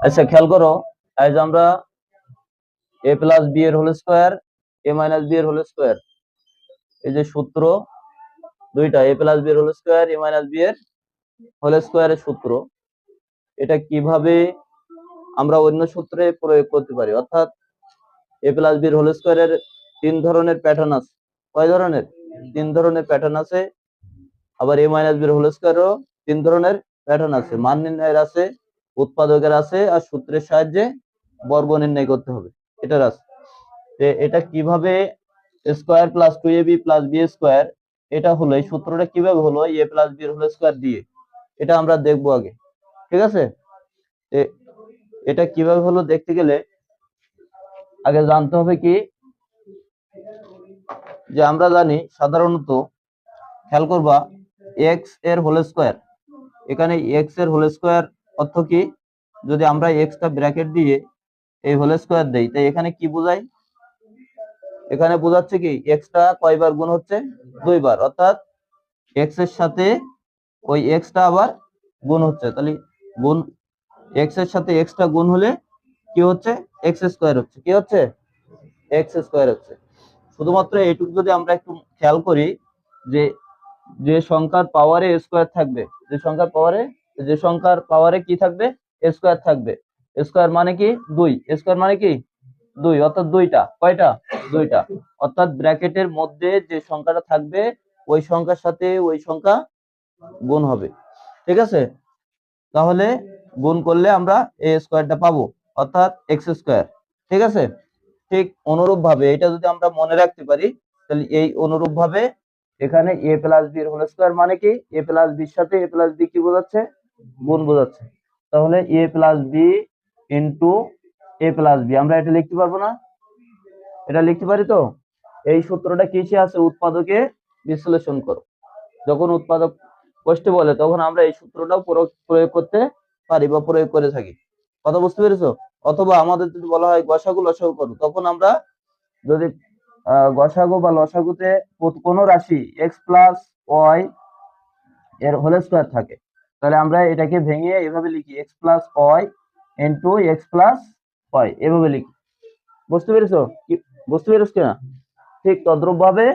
আচ্ছা খেয়াল করো আজ আমরা এ প্লাস বি এর whole square A minus B এর হোল স্কোয়ার এই যে সূত্র দুইটা এ প্লাস বি এর whole square A minus B এর হোল স্কোয়ারের সূত্র, এটা কীভাবে আমরা অন্য সূত্রে প্রয়োগ করতে পারি? অর্থাৎ এ প্লাস বির হোল স্কোয়ারের তিন ধরনের প্যাটার্ন আছে। কয় ধরনের? তিন ধরনের প্যাটার্ন আছে। আবার এ মাইনাস বির হোল স্কোয়ারও তিন ধরনের প্যাটার্ন আছে। মান নির্ণয়ের আছে। উৎপাদকের আছে আর সূত্রের সাহায্যে বর্গ নির্ণয় করতে হবে। এটার আছে এটা কীভাবে square plus two A B plus B square এটা হলো, এই সূত্রটা কীভাবে হলো A plus B whole square দিয়ে এটা আমরা দেখব আগে। ঠিক আছে? এটা কীভাবে হলো দেখতে গেলে, আগে জানতে হবে কি, যে আমরা জানি সাধারণত খেয়াল করবা এক্সের হোল স্কোয়ার এখানে এক্সের হোল স্কোয়ার অর্থ কি? যদি আমরা এক্সটা ব্র্যাকেট দিয়ে এই হোল স্কোয়ার দেই, তাই এখানে কি বোঝায়? এখানে বোঝাচ্ছে কি এক্সটা কয়বার গুণ হচ্ছে? দুইবার। অর্থাৎ এক্সের সাথে ওই এক্সটা আবার গুণ হচ্ছে। তাহলে গুণ এক্সের সাথে এক্সটা গুণ হলে কি হচ্ছে? এক্স স্কোয়ার হচ্ছে। কি হচ্ছে? এক্স স্কোয়ার হচ্ছে। শুধুমাত্র এইটুকু যদি আমরা একটু খেয়াল করি যে যে সংখ্যার পাওয়ারে স্কোয়ার থাকবে, যে সংখ্যার পাওয়ারে যে সংখ্যার পাওয়ারে কি থাকবে? স্কোয়ার থাকবে। স্কোয়ার মানে কি? দুই। স্কোয়ার মানে কি? দুই। অর্থাৎ দুইটা। কয়টা? দুইটা। অর্থাৎ ব্র্যাকেটের মধ্যে যে সংখ্যাটা থাকবে, ওই সংখ্যার সাথে ওই সংখ্যা গুণ হবে। ঠিক আছে? তাহলে গুণ করলে আমরা এ স্কোয়ারটা পাবো। অর্থাৎ এক্স স্কোয়ার ঠিক আছে? ঠিক অনুরূপ ভাবে এটা যদি আমরা মনে রাখতে পারি, তাহলে এই অনুরূপ ভাবে এখানে A plus B whole square মানে কি? এ প্লাস বির সাথে এ প্লাস বি কি বোঝাচ্ছে? গুণ বোঝাচ্ছে। তাহলে A plus B into A plus B আমরা এটা লিখতে পারব না? এটা লিখতে পারি তো? এই সূত্রটা কিসে আছে? উৎপাদকে বিশ্লেষণ করো। যখন উৎপাদক কষ্টে বলে, তখন আমরা এই সূত্রটাও প্রয়োগ করতে পারি বা প্রয়োগ করে থাকি। কথা বুঝতে পেরেছ? অথবা আমাদের যদি বলা হয় গসাগু, লসাগু করো, তখন আমরা যদি গসাগু বা লসাগুতে কোনো রাশি এক্স প্লাস ওয়াই এর হোল স্কোয়ার থাকে তাহলে আমরা এটাকে ভেঙে এভাবে লিখি X plus Y into X plus Y এভাবে লিখি। বুঝতে পেরেছ? কি, বুঝতে পেরেছ কিনা? ঠিক তদ্রুপ ভাবে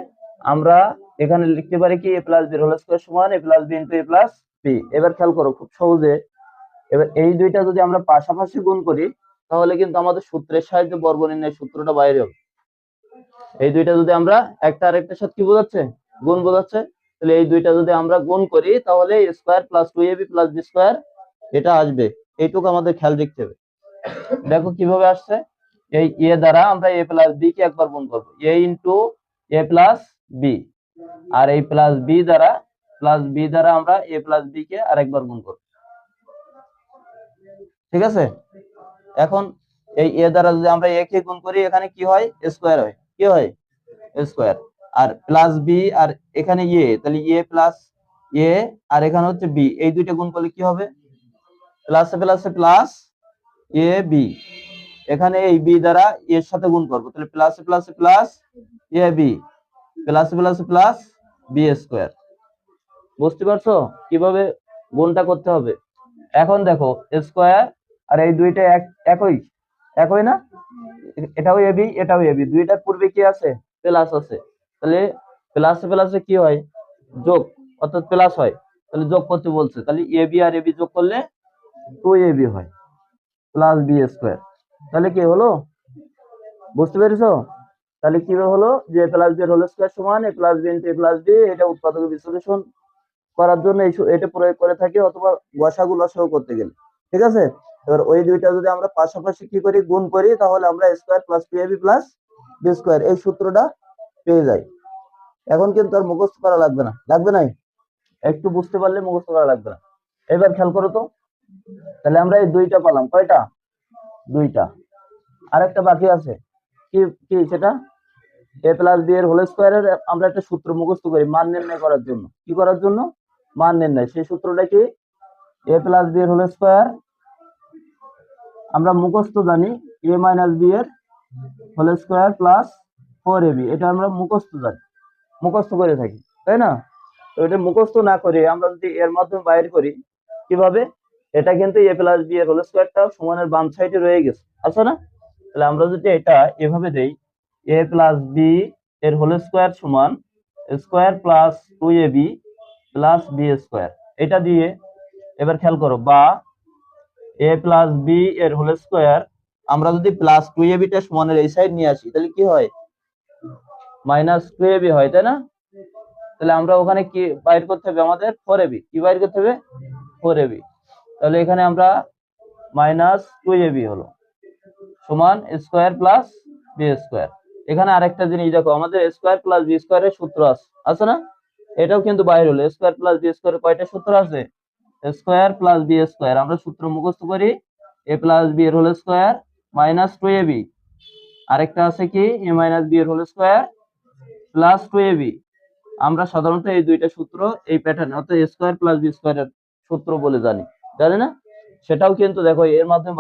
আমরা এখানে লিখতে পারি কি A plus B whole square সমান A plus B into A plus B এবার খেয়াল করো, খুব সহজে। এবার এই দুইটা যদি আমরা পাশাপাশি গুণ করি, তাহলে কিন্তু আমাদের সূত্রের সাহায্যে বর্গ নির্ণয় সূত্রটা বাইরে হবে। এই দুইটা যদি আমরা একটা আরেকটার সাথে কি বোঝাচ্ছে? গুণ বোঝাচ্ছে। তাহলে এই দুইটা যদি আমরা গুণ করি, তাহলে square plus two AB plus B square এটা আসবে। এইটুকু আমাদের খেয়াল রাখতে হবে। দেখো কীভাবে আসছে? এই এ দ্বারা আমরা এ প্লাস বি কে একবার গুণ করব। A into A plus B আর এই প্লাস বি দ্বারা প্লাস বি দ্বারা আমরা এ প্লাস বি কে আরেকবার গুণ করব। ঠিক আছে? এখন এই এ দ্বারা যদি আমরা এ কে গুণ করি, এখানে কি হয়? স্কোয়ার হয়। কি হয়? স্কোয়ার আর প্লাস বি আর এখানে এ তাহলে এ প্লাস এ আর এখানে হচ্ছে বি এই দুইটা গুণ করলে কি হবে? Plus plus plus A B এখানে এই বি দ্বারা এর সাথে গুণ করব, তাহলে plus plus plus A B plus plus plus B square বুঝতে পারছ? কীভাবে গুণটা করতে হবে? এখন দেখো স্কোয়ার আর এই দুইটা এক, একই একই না? এটাও এবি এটাও এবি দুইটার পূর্বে কি আছে? প্লাস আছে। তাহলে প্লাসে প্লাসে কি হয়? যোগ, অর্থাৎ প্লাস হয়। তাহলে যোগ করতে বলছে। তাহলে A B R A B যোগ করলে টু এ বি হয়। প্লাস বি স্কোয়ার তাহলে কি হলো? বুঝতে পেরেছ? তাহলে কীভাবে হলো? যে প্লাস বি হোল স্কোয়ার সমান A plus B A plus B এটা উৎপাদক বিশ্লেষণ করার জন্য এটা প্রয়োগ করে থাকি অথবা গসাগু লসাগু করতে গেলে। ঠিক আছে? এবার ওই দুইটা যদি আমরা পাশাপাশি কি করি, গুণ করি, তাহলে আমরা square plus two AB plus B square এই সূত্রটা পেয়ে যাই। এখন কিন্তু আর মুখস্থ করা লাগবে না। লাগবে নাই? একটু বুঝতে পারলে মুখস্থ করা লাগবে না। এবার খেয়াল করো তো। তাহলে আমরা এই দুইটা পালাম। কয়টা? দুইটা। আরেকটা বাকি আছে। কি কি সেটা? এ প্লাস বি এর হোল স্কোয়ারের আমরা একটা সূত্র মুখস্থ করি মান নির্ণয় করার জন্য। কি করার জন্য? মান নির্ণয়। সেই সূত্রটা কি? এ প্লাস বি এর হোল স্কোয়ার আমরা মুখস্থ জানি এ মাইনাস বি এর whole square plus four A B এটা আমরা মুখস্থ জানি। মুখস্থ করে থাকি, তাই না? তো এটা মুখস্থ না করে আমরা যদি এর মাধ্যমে বাইর করি, কীভাবে? এটা কিন্তু এ প্লাস বি এর হোল স্কোয়ারটা সমানের বাম সাইডে রয়ে গেছে। আছে না? তাহলে আমরা যদি এটা এভাবে দেই এ প্লাস বি এর হোল স্কোয়ার সমান square plus two A B plus B square এটা দিয়ে এবার খেয়াল করো, বা এ প্লাস বি এর হোল স্কোয়ার আমরা যদি প্লাস টু এ বিটা সমানের এই সাইড নিয়ে আসি, তাহলে কি হয়? মাইনাস টু এ বি হয়, তাই না? তাহলে আমরা ওখানে কি বাইর করতে হবে আমাদের? ফোর এবি কি বাইর করতে হবে? ফোর এবি তাহলে এখানে আমরা মাইনাস টু এবি হলো। সমান স্কোয়ার প্লাস বি স্কোয়ার এখানে আরেকটা জিনিস দেখো, আমাদের স্কোয়ার প্লাস বি স্কোয়ারের সূত্র আছে আছে না? এটাও কিন্তু বাইরে হলো। স্কোয়ার প্লাস বি স্কোয়ারের কয়টা সূত্র আছে? স্কোয়ার প্লাস বি স্কোয়ার আমরা সূত্র মুখস্থ করি। এ প্লাস বি এর whole square minus two A B আরেকটা আছে কি? এ মাইনাস বি এর whole square plus two A B আমরা সাধারণত এই দুইটা সূত্র, এই প্যাটার্ন অর্থাৎ স্কোয়ার প্লাস বি স্কোয়ারের সূত্র বলে জানি। জানি না? সেটাও কিন্তু দেখো, এর মাধ্যমে